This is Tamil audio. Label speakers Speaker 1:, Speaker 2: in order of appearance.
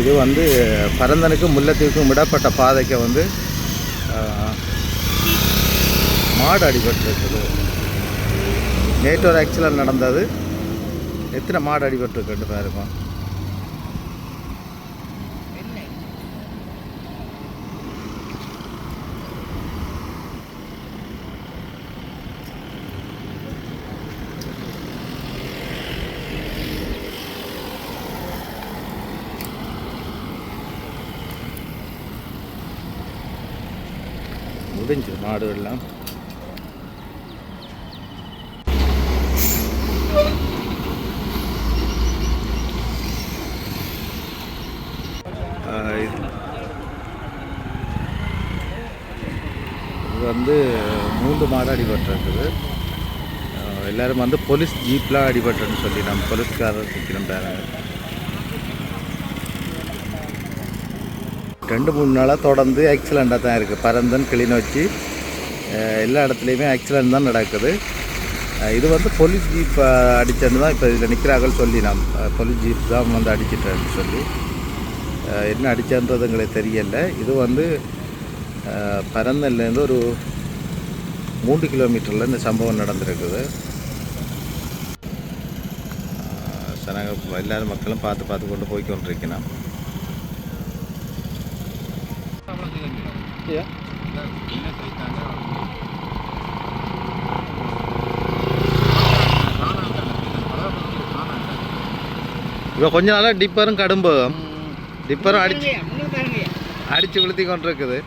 Speaker 1: இது வந்து பரந்தனுக்கும் முல்லைத்தீவுக்கும் விடப்பட்ட பாதைக்கு வந்து மாடு அடிபட்டுருக்குது. நேற்று ஒரு ஆக்சிடென்ட் நடந்தது. எத்தனை மாடு அடிபட்டிருக்குன்னு பாருமா முடிஞ்சு மாடுகள்லாம். இது வந்து மூன்று மாடு அடிபட்டிருக்குது. எல்லோரும் எல்லாரும் வந்து போலீஸ் ஜீப்லாம் அடிபட்டுன்னு சொல்லி நம்ம போலீஸ்காரர் நிற்கிறோம் பாருங்க ரெண்டு மூணு நாளாக தொடர்ந்து ஆக்சிடெண்ட்டாக தான் இருக்குது பரந்தன் கிளிநொச்சி எல்லா இடத்துலையுமே ஆக்சிடெண்ட் தான் நடக்குது. இது வந்து போலீஸ் ஜீப் அடித்தேன்னு தான் இப்போ இதில் நிற்கிறார்கள் சொல்லி நாம் போலீஸ் ஜீப் தான் வந்து அடிச்சிட்டேன்னு சொல்லி என்ன அடித்தன்றது எங்களுக்கு தெரியல. இது வந்து பரந்தன்லேருந்து ஒரு மூன்று கிலோமீட்டரில் இந்த சம்பவம் நடந்திருக்குது. சனங்க எல்லாரும் மக்களும் பார்த்து பார்த்து கொண்டு போய் கொண்டிருக்கணும் இப்போ கொஞ்ச நாளாக டிப்பரும் கடும்பும் டிப்பரும் அடிச்சு அடிச்சு விழுத்தி கொண்டிருக்குது.